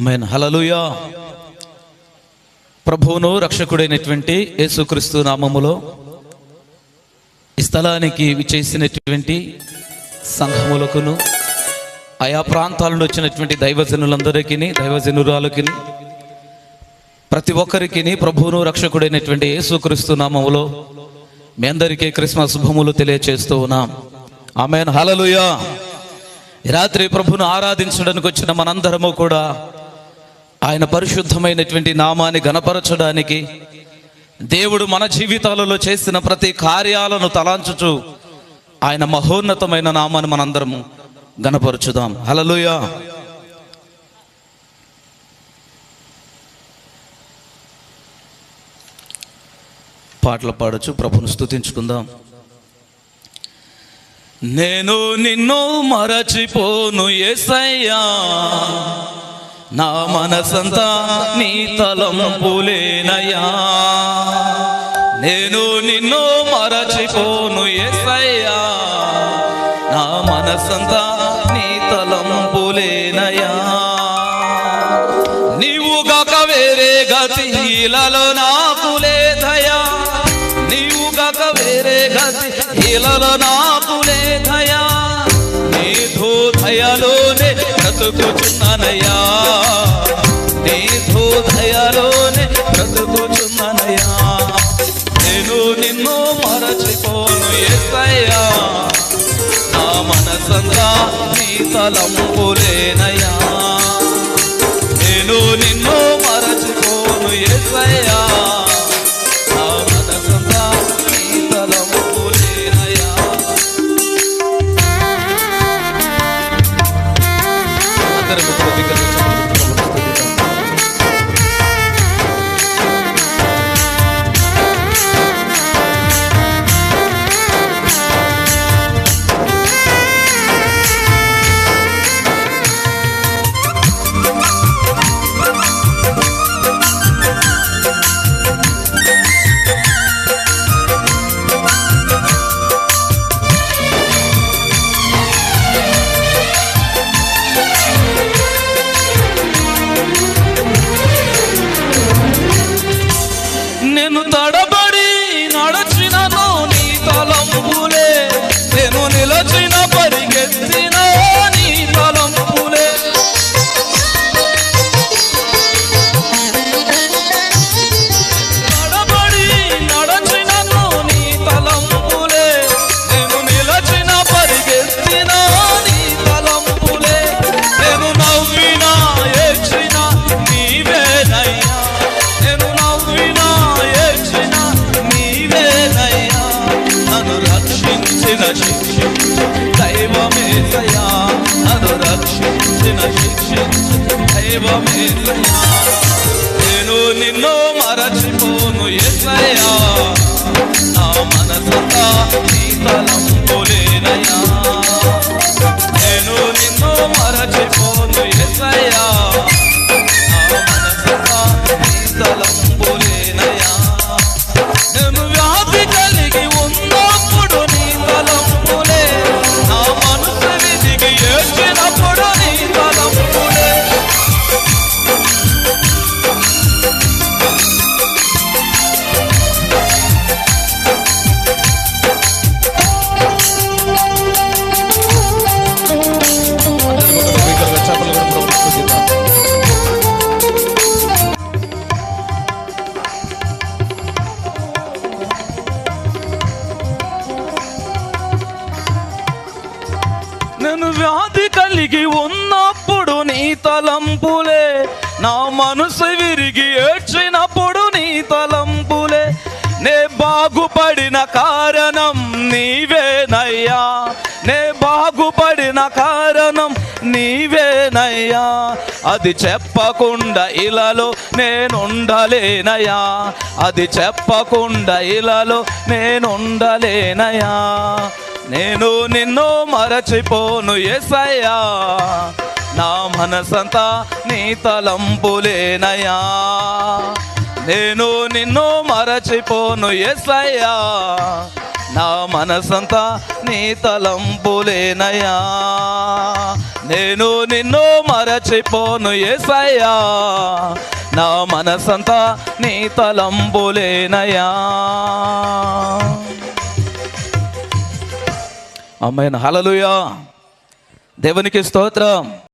Amen. హలలుయా ప్రభువును రక్షకుడైనటువంటి యేసుక్రీస్తు నామములో ఈ స్థలానికి విచేసినటువంటి సంఘములకును ఆయా ప్రాంతాల నుండి వచ్చినటువంటి దైవజనులందరికీ దైవజనురాలకి ప్రతి ఒక్కరికి ప్రభువును రక్షకుడైనటువంటి యేసుక్రీస్తు నామములో మీ అందరికీ క్రిస్మస్ శుభములు తెలియచేస్తూ ఉన్నాం. ఆమెన్. హలలుయా రాత్రి ప్రభును ఆరాధించడానికి వచ్చిన మనందరము కూడా ఆయన పరిశుద్ధమైనటువంటి నామాన్ని గణపరచడానికి దేవుడు మన జీవితాలలో చేసిన ప్రతి కార్యాలను తలాంచుచు ఆయన మహోన్నతమైన నామాన్ని మనందరము గణపరచుదాం. హలలుయ పాటలు పాడచ్చు ప్రభును స్తుతించుకుందాం. నేను నిన్ను మరచిపోను ఎసయ్యా నా మనసంతా నీ తలంపులేనయా నేను నిన్ను మరచిపోను ఎసయ్యా నా మనసంతా నీ తలంపులేనయా నీవు గక వేరే గతి నాకు లేదయా నీవు గక వేరే గతి నాకు దయలోనే బ్రతుకుచున్నానయ్యా. నేను నిన్ను మరచిపోను ఎస్తయ్యా నా మనసంతా నీ తలంపులేనయా నేను నిన్ను మరచిపోను ఎసయ్యా దైవమేసయ్యా నేను మనసు విరిగి ఏడ్చినప్పుడు నీ తలంపులే. నే బాగుపడిన కారణం నీవేనయ్యా. నే బాగుపడిన కారణం నీవేనయ్యా. అది చెప్పకుండా ఇలాలో నేనుండలేనయ్యా. అది చెప్పకుండా ఇలాలో నేనుండలేనయ్యా. నేను నిన్ను మరచిపోను ఎసయ్యా మనసంతా నీ తలంపులేనయా నేను నిన్ను మరచిపోను ఎసయ్యా నా మనసంతా నీ తలంపులేనయా నేను నిన్ను మరచిపోను ఏసయ్యా నా మనసంతా నీ తలంపులేనయ్యా. అమ్మాయిన హలలుయా దేవునికి స్తోత్రం.